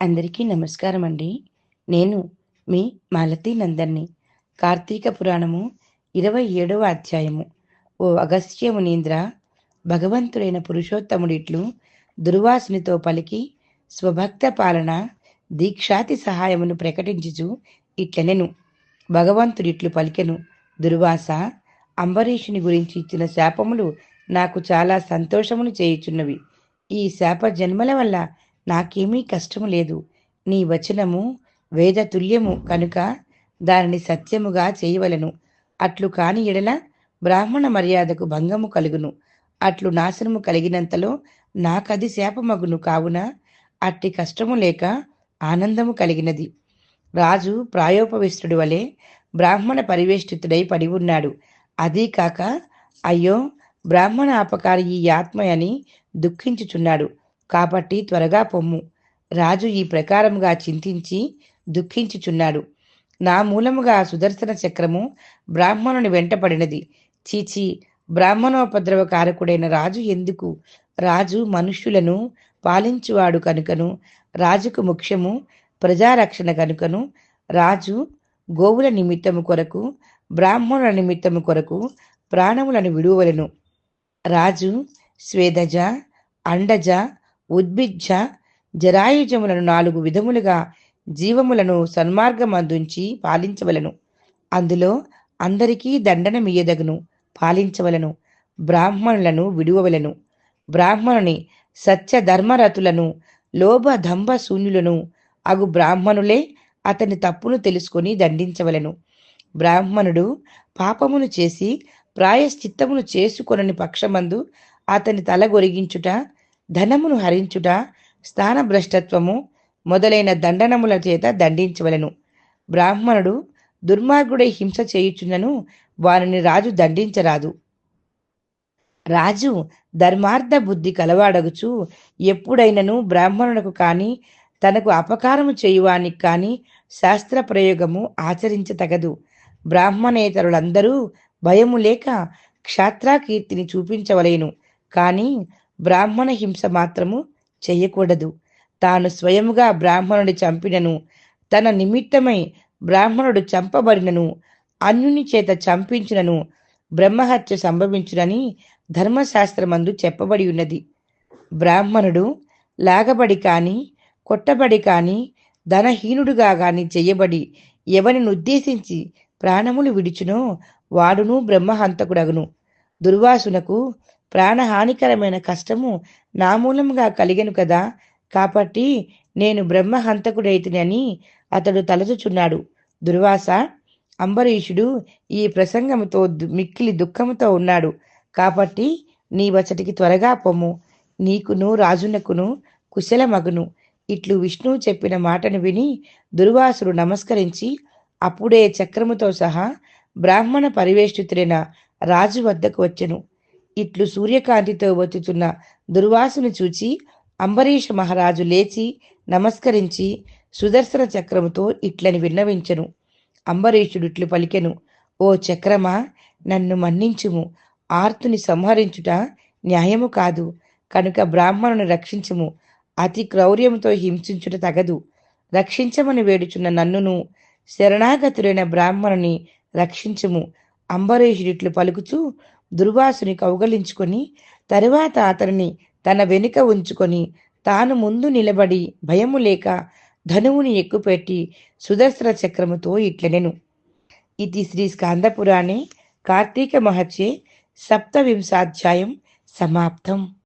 అందరికీ నమస్కారం అండి నేను మీ మాలతీ నందన్ని కార్తీక పురాణము ఇరవై ఏడవ అధ్యాయము. ఓ అగస్త్య మునీంద్ర భగవంతుడైన పురుషోత్తముడిట్లు దుర్వాసునితో పలికి స్వభక్త పాలన దీక్షాతి సహాయమును ప్రకటించుచు ఇట్లనెను. భగవంతుడిట్లు పలికెను దుర్వాస అంబరీషుని గురించి ఇచ్చిన శాపములు నాకు చాలా సంతోషమును చేయుచున్నవి. ఈ శాప జన్మల వల్ల నాకేమీ కష్టము లేదు. నీ వచనము వేద తుల్యము కనుక దానిని సత్యముగా చేయవలను. అట్లు కాని ఎడల బ్రాహ్మణ మర్యాదకు భంగము కలుగును. అట్లు నాశనము కలిగినంతలో నాకది శాపమగును కావున అట్టి కష్టము లేక ఆనందము కలిగినది. రాజు ప్రాయోపవిష్టుడి వలె బ్రాహ్మణ పరివేష్టితుడై పడి ఉన్నాడు అదీ కాక అయ్యో బ్రాహ్మణ అపకారి ఈ ఆత్మ అని దుఃఖించుచున్నాడు. కాబట్టి త్వరగా పొమ్ము. రాజు ఈ ప్రకారముగా చింతించి దుఃఖించుచున్నాడు. నా మూలముగా సుదర్శన చక్రము బ్రాహ్మణుని వెంటపడినది. చీచి బ్రాహ్మణోపద్రవ కారకుడైన రాజు ఎందుకు? రాజు మనుష్యులను పాలించువాడు కనుకను రాజుకు ముఖ్యము ప్రజారక్షణ కనుకను రాజు గోవుల నిమిత్తము కొరకు బ్రాహ్మణుల నిమిత్తము కొరకు ప్రాణములను విడువలను రాజు స్వేదజ అండజ ఉద్భిజ్జ జరాయుజములను నాలుగు విధములుగా జీవములను సన్మార్గమందుంచి పాలించవలను. అందులో అందరికీ దండనమియదగును పాలించవలను. బ్రాహ్మణులను విడువవలను. బ్రాహ్మణుని సత్యధర్మరతులను లోభ శూన్యులను అగు బ్రాహ్మణులే అతని తప్పును తెలుసుకొని దండించవలను. బ్రాహ్మణుడు పాపమును చేసి ప్రాయశ్చిత్తమును చేసుకొనని పక్షమందు అతని తల గొరిగించుట ధనమును హరించుట స్థానభ్రష్టత్వము మొదలైన దండనముల చేత దండించవలను. బ్రాహ్మణుడు దుర్మార్గుడై హింస చేయుచున్నను వారిని రాజు దండించరాదు. రాజు ధర్మార్థ బుద్ధి కలవాడగుచు ఎప్పుడైనను బ్రాహ్మణులకు కానీ తనకు అపకారము చేయువానికి కానీ శాస్త్ర ప్రయోగము ఆచరించతగదు. బ్రాహ్మణేతరులందరూ భయము లేక క్షాత్రాకీర్తిని చూపించవలేను. కానీ బ్రాహ్మణ హింస మాత్రము చేయకూడదు. తాను స్వయముగా బ్రాహ్మణుడు చంపినను తన నిమిత్తమై బ్రాహ్మణుడు చంపబడినను అన్యుని చేత చంపించినను బ్రహ్మహత్య సంభవించునని ధర్మశాస్త్రమందు చెప్పబడి ఉన్నది. బ్రాహ్మణుడు లాగబడి కాని కొట్టబడి కాని ధనహీనుడుగా కానీ చేయబడి ఎవరిని ఉద్దేశించి ప్రాణములు విడిచునో వాడును బ్రహ్మహంతకుడగును. దుర్వాసునకు ప్రాణహానికరమైన కష్టము నా మూలముగా కలిగను కదా. కాబట్టి నేను బ్రహ్మహంతకుడైతినని అతడు తలచుచున్నాడు. దుర్వాస అంబరీషుడు ఈ ప్రసంగముతో మిక్కిలి దుఃఖముతో ఉన్నాడు. కాబట్టి నీ వచటికి త్వరగా పొమ్ము నీకును రాజునకును కుశలమగును. ఇట్లు విష్ణువు చెప్పిన మాటను విని దుర్వాసుడు నమస్కరించి అప్పుడే చక్రముతో సహా బ్రాహ్మణ పరివేష్టితుడైన రాజు వద్దకు వచ్చెను. ఇట్లు సూర్యకాంతితో వచ్చుతున్న దుర్వాసుని చూచి అంబరీష మహారాజు లేచి నమస్కరించి సుదర్శన చక్రముతో ఇట్లని విన్నవించెను. అంబరీషుడు ఇట్లు పలికెను ఓ చక్రమా నన్ను మన్నించుము. ఆర్తుని సంహరించుట న్యాయము కాదు. కనుక బ్రాహ్మణుని రక్షించుము. అతి క్రౌర్యముతో హింసించుట తగదు. రక్షించమని వేడుచున్న నన్నును శరణాగతుడైన బ్రాహ్మణుని రక్షించుము. అంబరీషుడిట్లు పలుకుచూ దుర్వాసుని కౌగలించుకొని తరువాత అతనిని తన వెనుక ఉంచుకొని తాను ముందు నిలబడి భయము లేక ధనువుని ఎక్కుపెట్టి సుదర్శన చక్రముతో ఇట్లనెను. ఇది శ్రీ స్కాందపురాణే కార్తీక మహత్యే సప్తవింశాధ్యాయం సమాప్తం.